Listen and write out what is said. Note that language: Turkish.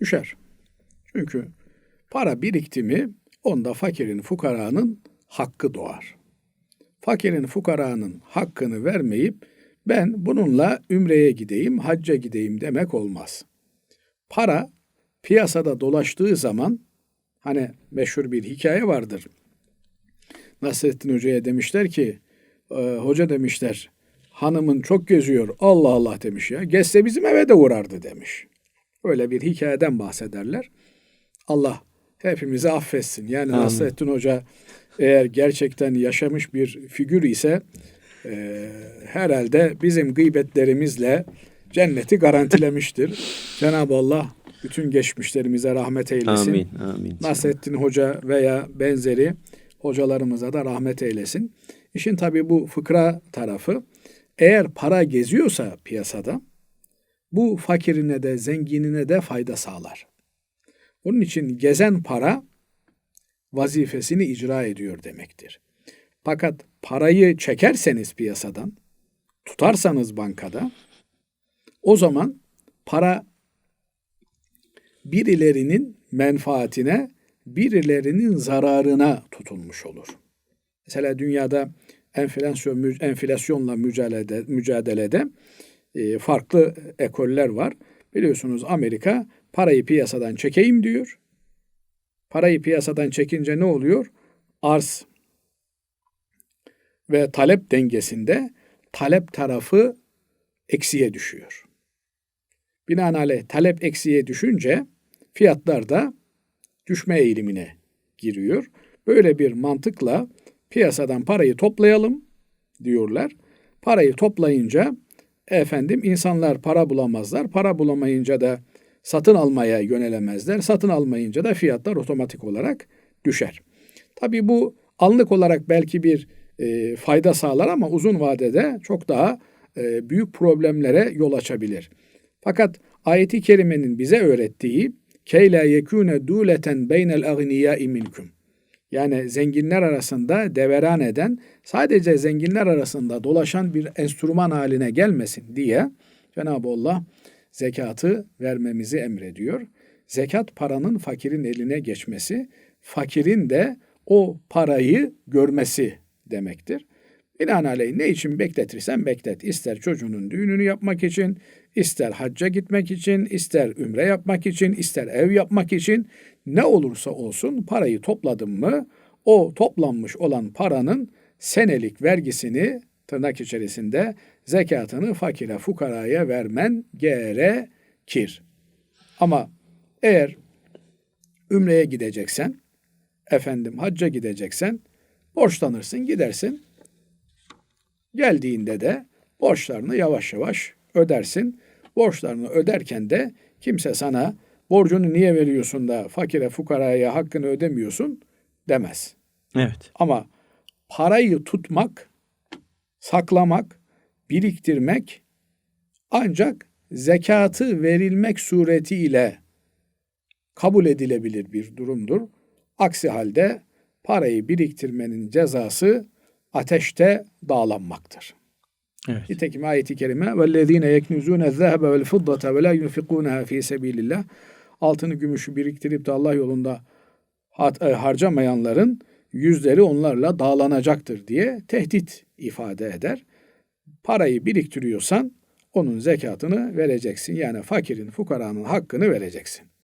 Düşer. Çünkü para birikti mi onda fakirin fukaranın hakkı doğar. Fakirin fukaranın hakkını vermeyip ben bununla ümreye gideyim, hacca gideyim demek olmaz. Para piyasada dolaştığı zaman hani meşhur bir hikaye vardır. Nasrettin Hoca'ya demişler ki e, hoca demişler hanımın çok geziyor Allah Allah demiş ya. Gezse bizim eve de uğrardı demiş. Öyle bir hikayeden bahsederler. Allah hepimizi affetsin. Yani Amin. Nasrettin Hoca eğer gerçekten yaşamış bir figür ise e, herhalde bizim gıybetlerimizle cenneti garantilemiştir. Cenab-ı Allah bütün geçmişlerimize rahmet eylesin. Amin. Amin. Nasrettin Hoca veya benzeri hocalarımıza da rahmet eylesin. İşin tabii bu fıkra tarafı eğer para geziyorsa piyasada bu fakirine de zenginine de fayda sağlar. Onun için gezen para vazifesini icra ediyor demektir. Fakat parayı çekerseniz piyasadan, tutarsanız bankada o zaman para birilerinin menfaatine, birilerinin zararına tutulmuş olur. Mesela dünyada enflasyon enflasyonla mücadelede mücadelede e, farklı ekoller var. Biliyorsunuz Amerika parayı piyasadan çekeyim diyor. Parayı piyasadan çekince ne oluyor? Arz ve talep dengesinde talep tarafı eksiye düşüyor. Binaenaleyh talep eksiye düşünce fiyatlar da düşme eğilimine giriyor. Böyle bir mantıkla piyasadan parayı toplayalım diyorlar. Parayı toplayınca efendim insanlar para bulamazlar. Para bulamayınca da satın almaya yönelemezler. Satın almayınca da fiyatlar otomatik olarak düşer. Tabii bu anlık olarak belki bir e, fayda sağlar ama uzun vadede çok daha e, büyük problemlere yol açabilir. Fakat ayeti kerimenin bize öğrettiği keyla yekune duleten beynel agniyai minkum. Yani zenginler arasında deveran eden, sadece zenginler arasında dolaşan bir enstrüman haline gelmesin diye Cenab-ı Allah zekatı vermemizi emrediyor. Zekat paranın fakirin eline geçmesi, fakirin de o parayı görmesi demektir. Binaenaleyh ne için bekletirsen beklet. İster çocuğunun düğününü yapmak için, ister hacca gitmek için, ister ümre yapmak için, ister ev yapmak için ne olursa olsun parayı topladın mı o toplanmış olan paranın senelik vergisini tırnak içerisinde zekatını fakire fukaraya vermen gerekir. Ama eğer ümreye gideceksen, efendim hacca gideceksen borçlanırsın gidersin. Geldiğinde de borçlarını yavaş yavaş ödersin. Borçlarını öderken de kimse sana borcunu niye veriyorsun da fakire fukaraya hakkını ödemiyorsun demez. Evet. Ama parayı tutmak, saklamak, biriktirmek ancak zekatı verilmek suretiyle kabul edilebilir bir durumdur. Aksi halde parayı biriktirmenin cezası ateşte dağlanmaktır. Evet. Nitekim ayeti kerime وَالَّذ۪ينَ يَكْنُزُونَ الذَّهَبَ وَالْفِضَّةَ وَلَا يُنْفِقُونَها ف۪ي سَب۪يلِ اللّٰهِ Altını gümüşü biriktirip de Allah yolunda e, harcamayanların yüzleri onlarla dağlanacaktır diye tehdit ifade eder. Parayı biriktiriyorsan onun zekatını vereceksin. Yani fakirin, fukaranın hakkını vereceksin.